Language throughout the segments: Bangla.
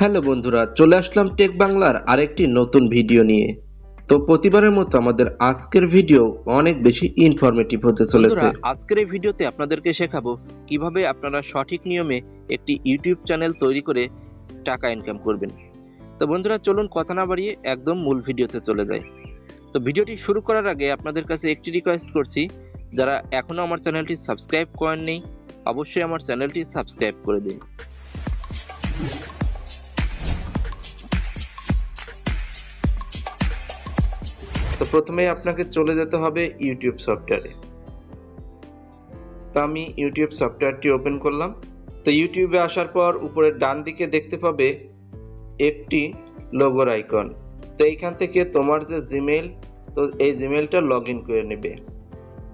হ্যালো বন্ধুরা চলে আসলাম টেক বাংলার আরেকটি নতুন ভিডিও নিয়ে। তো প্রতিবারের মতো আমাদের আজকের ভিডিও অনেক বেশি ইনফরমেটিভ হতে চলেছে। আজকের এই ভিডিওতে আপনাদেরকে শেখাবো কীভাবে আপনারা সঠিক নিয়মে একটি ইউটিউব চ্যানেল তৈরি করে টাকা ইনকাম করবেন। তো বন্ধুরা চলুন কথা না বাড়িয়ে একদম মূল ভিডিওতে চলে যাই। তো ভিডিওটি শুরু করার আগে আপনাদের কাছে একটি রিকোয়েস্ট করছি যারা এখনও আমার চ্যানেলটি সাবস্ক্রাইব করেননি অবশ্যই আমার চ্যানেলটি সাবস্ক্রাইব করে দিন। তো প্রথমেই আপনাকে চলে যেতে হবে ইউটিউব সফটওয়্যারে। তো আমি ইউটিউব সফটওয়্যারটি ওপেন করলাম। তো ইউটিউবে আসার পর উপরের ডান দিকে দেখতে পাবে একটি লোগোর আইকন তো এইখান থেকে তোমার যে জিমেল তো এই জিমেলটা লগ ইন করে নেবে।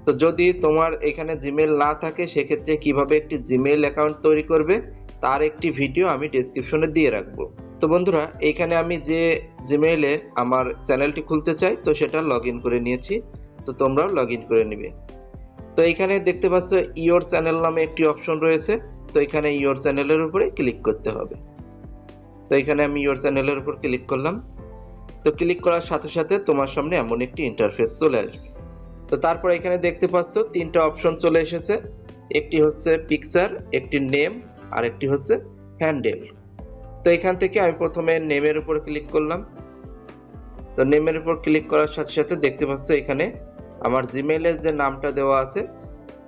তো যদি তোমার এখানে জিমেল না থাকে, সেক্ষেত্রে কীভাবে একটি জিমেল অ্যাকাউন্ট তৈরি করবে, তার একটি ভিডিও আমি ডেসক্রিপশনে দিয়ে রাখব। তো বন্ধুরা এইখানে আমি যে জিমেইলে আমার চ্যানেলটি খুলতে চাই, তো সেটা লগ করে নিয়েছি। তো তোমরাও লগ করে নিবে। তো এখানে দেখতে পাচ্ছ ইওর চ্যানেল নামে একটি অপশন রয়েছে। তো এখানে ইওর চ্যানেলের উপরে ক্লিক করতে হবে। তো এখানে আমি ইওর চ্যানেলের উপর ক্লিক করলাম। তো ক্লিক করার সাথে সাথে তোমার সামনে এমন একটি ইন্টারফেস চলে আসবে। তো তারপর এখানে দেখতে পাচ্ছ, তিনটা অপশন চলে এসেছে। একটি হচ্ছে পিকচার একটি নেম আর একটি হচ্ছে হ্যান্ডেল তো এখান থেকে আমি প্রথমে নেমের উপর ক্লিক করলাম। তো নেমের উপর ক্লিক করার সাথে সাথে দেখতে পাচ্ছ এখানে আমার জিমেইলের যে নামটা দেওয়া আছে,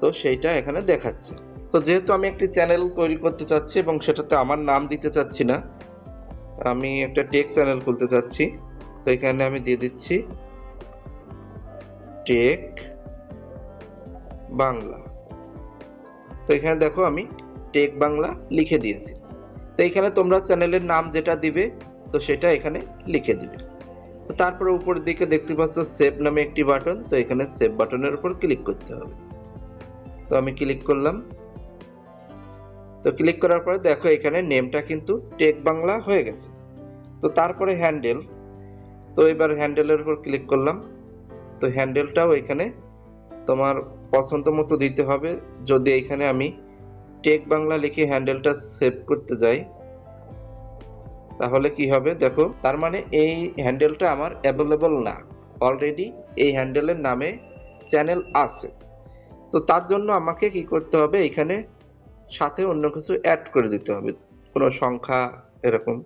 তো সেইটা এখানে দেখাচ্ছে। তো যেহেতু আমি একটি চ্যানেল তৈরি করতে চাচ্ছি এবং সেটাতে আমার নাম দিতে চাচ্ছি না, আমি একটা টেক চ্যানেল খুলতে চাচ্ছি। তো এখানে আমি দিয়ে দিচ্ছি টেক বাংলা। তো এখানে দেখো আমি টেক বাংলা লিখে দিয়েছি। তো এখানে তোমরা চ্যানেলের নাম যেটা দিবে, তো সেটা এখানে লিখে দিবে। তারপরে উপরের দিকে দেখতে পাচ্ছ সেভ নামে একটি বাটন, তো এখানে সেভ বাটনের উপর ক্লিক করতে হবে। তো আমি ক্লিক করলাম। তো ক্লিক করার পরে দেখো এখানে নেমটা কিন্তু টেক বাংলা হয়ে গেছে। তো তারপরে হ্যান্ডেল, তো এবার হ্যান্ডেলের উপর ক্লিক করলাম। তো হ্যান্ডেলটাও এখানে তোমার পছন্দ মতো দিতে হবে। যদি এখানে আমি টেক বাংলা লিখে হ্যান্ডেলটা সেভ করতে যাই। তাহলে কি হবে? দেখো, তার মানে এই হ্যান্ডেলটা আমার অ্যাভেলেবল না। অলরেডি এই হ্যান্ডেলের নামে চ্যানেল আছে। তো তার জন্য আমাকে কি করতে হবে? এখানে সাথে অন্য কিছু অ্যাড করে দিতে হবে। কোনো সংখ্যা এরকম।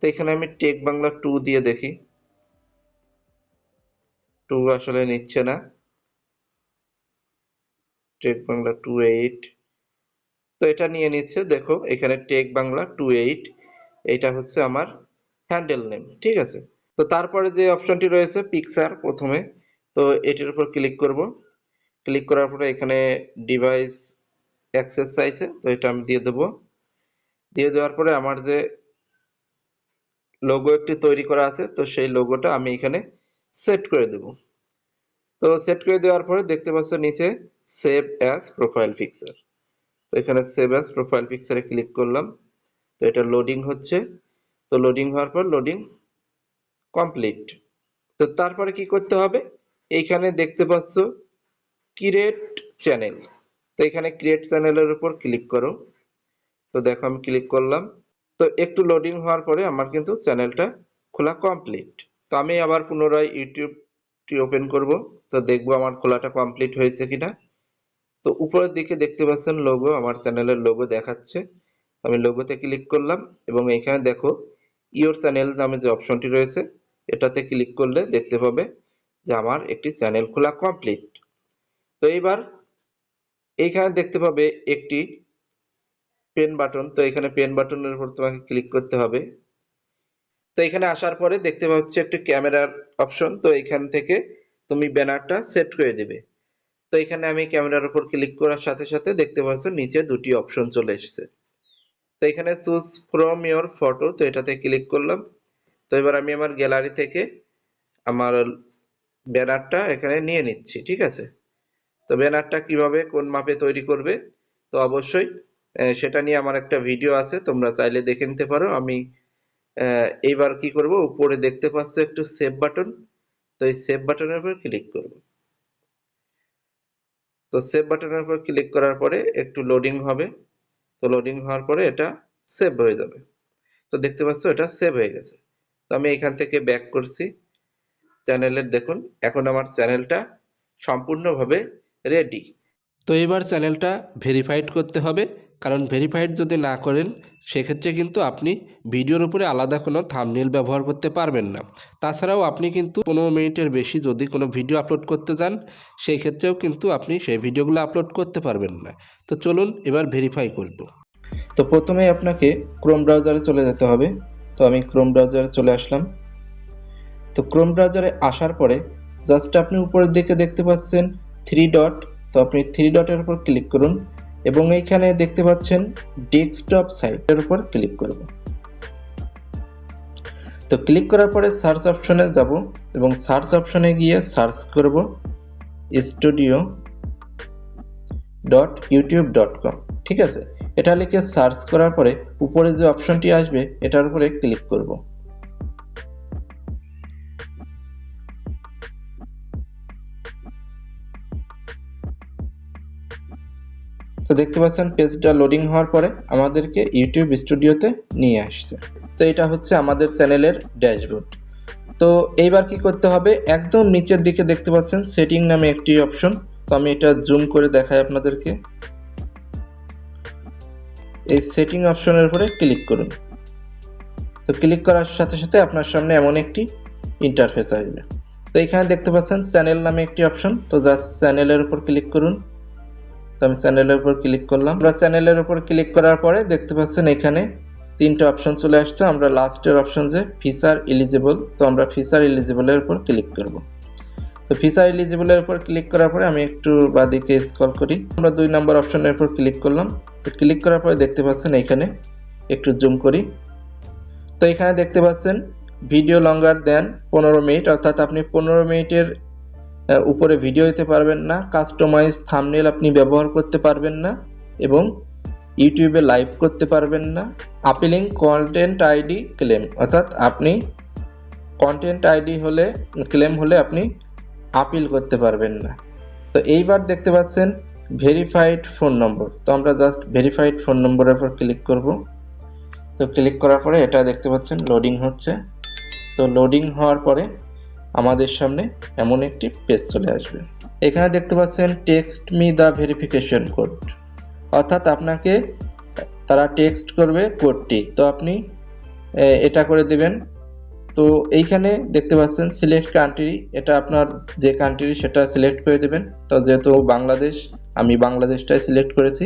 তো এখানে আমি টেক বাংলা টু দিয়ে দেখি। টু আসলে নিচ্ছে না। Tech Bangla two eight. তো এটা নিয়ে নিচ্ছে, দেখো, এখানে টেক বাংলা টু এইট, এটা হচ্ছে আমার হ্যান্ডেল নেম, ঠিক আছে? তো তারপরে যে অপশনটি রয়েছে, পিকচার প্রথমে, তো এটির উপর ক্লিক করব। ক্লিক করার পরে এখানে ডিভাইস অ্যাক্সেস চাইছে, তো এটা আমি দিয়ে দেবো। দিয়ে দেওয়ার পরে আমার যে লোগো একটি তৈরি করা আছে, তো সেই লোগোটা আমি এখানে সেট করে দেব। তো সেট করে দেওয়ার পরে দেখতে পাচ্ছ নিচে সেভ অ্যাজ প্রোফাইল পিকচার তো এখানে সেভ অ্যাজ প্রোফাইল পিকচারে ক্লিক করলাম। তো এটা লোডিং হচ্ছে। তো লোডিং হওয়ার পর লোডিং কমপ্লিট তো তারপরে কি করতে হবে? এইখানে দেখতে পাচ্ছ ক্রিয়েট চ্যানেল তো এখানে ক্রিয়েট চ্যানেলের উপর ক্লিক করো। তো দেখো আমি ক্লিক করলাম। তো একটু লোডিং হওয়ার পরে আমার কিন্তু চ্যানেলটা খোলা কমপ্লিট তো আমি আবার পুনরায় ইউটিউবটি ওপেন করব। তো দেখব আমার খোলাটা কমপ্লিট হয়েছে কিনা। তো উপরের দিকে দেখতে পাচ্ছেন লোগো আমার চ্যানেলের লোগো দেখাচ্ছে। আমি লোগোতে ক্লিক করলাম এবং এখানে দেখো ইওর চ্যানেল নামে যে অপশনটি রয়েছে, এটাতে ক্লিক করলে দেখতে পাবে যে আমার একটি চ্যানেল খোলা কমপ্লিট তো এইবার এইখানে দেখতে পাবে একটি পেন বাটন তো এখানে পেন বাটনের উপর তোমাকে ক্লিক করতে হবে। তো এখানে আসার পরে দেখতে পাচ্ছি একটি ক্যামেরার অপশন তো এখান থেকে তুমি ব্যানারটা সেট করে দেবে। তো এখানে আমি ক্যামেরার উপর ক্লিক করার সাথে সাথে দেখতে পাচ্ছ নিচে দুটি অপশন চলে এসেছে। তো এখানে চুজ ফ্রম ইওর ফটো তো এটাতে ক্লিক করলাম। তো এবার আমি আমার গ্যালারি থেকে আমার ব্যানারটা এখানে নিয়ে নিচ্ছি, ঠিক আছে? তো ব্যানারটা কীভাবে, কোন মাপে তৈরি করবে? তো অবশ্যই সেটা নিয়ে আমার একটা ভিডিও আছে, তোমরা চাইলে দেখে নিতে পারো। আমি এইবার কি করব? উপরে দেখতে পাচ্ছ একটু সেভ বাটন তো এই সেভ বাটনের উপর ক্লিক করব। তো সেভ বাটনের উপর ক্লিক করার পরে একটু লোডিং হবে। তো লোডিং হওয়ার পরে এটা সেভ হয়ে যাবে। তো দেখতে পাচ্ছ এটা সেভ হয়ে গেছে। তো আমি এখান থেকে ব্যাক করছি। চ্যানেলের দেখুন, এখন আমার চ্যানেলটা সম্পূর্ণভাবে রেডি তো এবার চ্যানেলটা ভেরিফাইড করতে হবে। কারণ ভেরিফাইড যদি না করেন, সেক্ষেত্রে কিন্তু আপনি ভিডিওর উপরে আলাদা কোনো থামনেল ব্যবহার করতে পারবেন না। তাছাড়াও আপনি কিন্তু পনেরো মিনিটের বেশি যদি কোনো ভিডিও আপলোড করতে যান সেই ক্ষেত্রেও কিন্তু আপনি সেই ভিডিওগুলো আপলোড করতে পারবেন না। তো চলুন এবার ভেরিফাই করব। তো প্রথমে আপনাকে ক্রোম ব্রাউজারে চলে যেতে হবে। তো আমি ক্রোম ব্রাউজারে চলে আসলাম। তো ক্রোম ব্রাউজারে আসার পরে জাস্ট আপনি উপরের দিকে দেখতে পাচ্ছেন থ্রি ডট তো আপনি থ্রি ডটের উপর ক্লিক করুন। এবং এইখানে দেখতে পাচ্ছেন ডেস্কটপ সাইটের উপর ক্লিক করব। তো ক্লিক করার পরে সার্চ অপশনে যাব এবং সার্চ অপশনে গিয়ে সার্চ করব studio dot YouTube dot com ঠিক আছে? এটা লিখে সার্চ করার পরে উপরে যে অপশনটি আসবে, এটার উপরে ক্লিক করব। তো দেখতে পাচ্ছেন, পেজটা লোডিং হওয়ার পরে আমাদেরকে ইউটিউব স্টুডিওতে নিয়ে আসছে। তো এটা হচ্ছে আমাদের চ্যানেলের ড্যাশবোর্ড। তো এইবার কি করতে হবে, একদম নিচের দিকে দেখতে পাচ্ছেন, সেটিং নামে একটি অপশন। তো আমি এটা জুম করে দেখাই আপনাদেরকে। এই সেটিং অপশনের উপরে ক্লিক করুন। তো ক্লিক করার সাথে সাথে আপনার সামনে এমন একটি ইন্টারফেস আসবে। তো এখানে দেখতে পাচ্ছেন, চ্যানেল নামে একটি অপশন। তো জাস্ট চ্যানেলের উপর ক্লিক করুন। আমি চ্যানেলের উপর ক্লিক করলাম। আমরা চ্যানেলের উপর ক্লিক করার পরে দেখতে পাচ্ছেন এখানে তিনটা অপশন চলে আসছে। আমরা লাস্টের অপশন যে ফিচার এলিজিবল তো আমরা ফিচার এলিজিবলের উপর ক্লিক করব। তো ফিচার এলিজিবলের উপর ক্লিক করার পরে আমি একটু বাদিকে স্ক্রল করি। আমরা দুই নম্বর অপশনের উপর ক্লিক করলাম। তো ক্লিক করার পরে দেখতে পাচ্ছেন এখানে একটু জুম করি। তো এখানে দেখতে পাচ্ছেন ভিডিও লঙ্গার দেন পনেরো মিনিট অর্থাৎ আপনি পনেরো মিনিটের উপরে ভিডিও দিতে পারবেন না কাস্টমাইজ থামনেল আপনি ব্যবহার করতে পারবেন না এবং ইউটিউবে লাইভ করতে পারবেন না। আপিলিং কন্টেন্ট আইডি ক্লেম অর্থাৎ আপনি কন্টেন্ট আইডি হলে ক্লেম হলে আপনি আপিল করতে পারবেন না। তো এইবার দেখতে পাচ্ছেন ভেরিফাইড ফোন নম্বর তো আমরা জাস্ট ভেরিফাইড ফোন নম্বরের উপর ক্লিক করব। তো ক্লিক করার পরে এটা দেখতে পাচ্ছেন লোডিং হচ্ছে। তো লোডিং হওয়ার পরে আমাদের সামনে এমন একটি পেজ চলে আসবে। এখানে দেখতে পাচ্ছেন text me the verification code অর্থাৎ আপনাকে তারা টেক্সট করবে কোডটি তো আপনি এটা করে দেবেন। তো এইখানে দেখতে পাচ্ছেন সিলেক্ট কান্ট্রি এটা আপনার যে কান্ট্রি সেটা সিলেক্ট করে দেবেন। তো যেহেতু বাংলাদেশ, আমি বাংলাদেশটাই সিলেক্ট করেছি।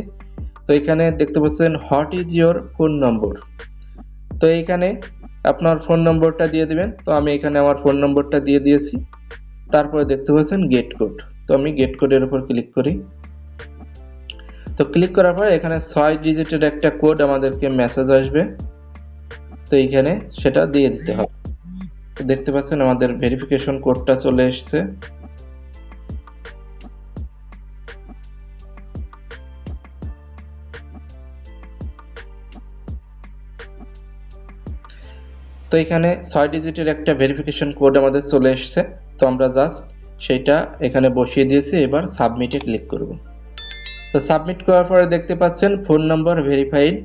তো এখানে দেখতে পাচ্ছেন what is your phone number তো এইখানে আপনার ফোন নম্বরটা দিয়ে দিবেন। তো আমি এখানে আমার ফোন নম্বরটা দিয়ে দিয়েছি। তারপরে দেখতে পাচ্ছেন গেট কোড তো আমি গেট কোডের উপর ক্লিক করি। তো ক্লিক করার পর এখানে ছয় ডিজিটের একটা কোড আমাদেরকে মেসেজ আসবে। তো এইখানে সেটা দিয়ে দিতে হবে। দেখতে পাচ্ছেন আমাদের ভেরিফিকেশন কোডটা চলে এসেছে। তো এখানে ছয় ডিজিটের একটা ভেরিফিকেশন কোড আমাদের চলে এসেছে। তো আমরা জাস্ট সেটা এখানে বসিয়ে দিয়েছি, এবার সাবমিটে ক্লিক করব। তো সাবমিট করার পরে দেখতে পাচ্ছেন phone number verified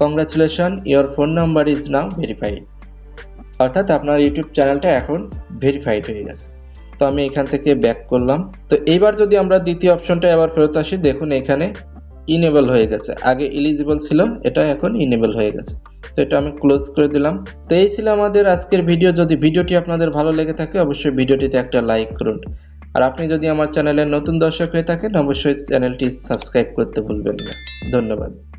congratulation your phone number is now verified অর্থাৎ আপনার ইউটিউব চ্যানেলটা এখন ভেরিফাইড হয়ে গেছে। তো আমি এখান থেকে ব্যাক করলাম। তো এইবার যদি আমরা দ্বিতীয় অপশনটা আবার ফেরত আসি, দেখুন এখানে ইনেবল হয়ে গেছে। আগে এলিজিবল ছিল এটা এখন ইনেবল হয়ে গেছে। তো এটা আমি ক্লোজ করে দিলাম। তো এই ছিল আমাদের আজকের ভিডিও যদি ভিডিওটি আপনাদের ভালো লেগে থাকে, অবশ্যই ভিডিওটিতে একটা লাইক করুন। আর আপনি যদি আমার চ্যানেলের নতুন দর্শক হয়ে থাকেন, অবশ্যই চ্যানেলটি সাবস্ক্রাইব করতে ভুলবেন না। ধন্যবাদ।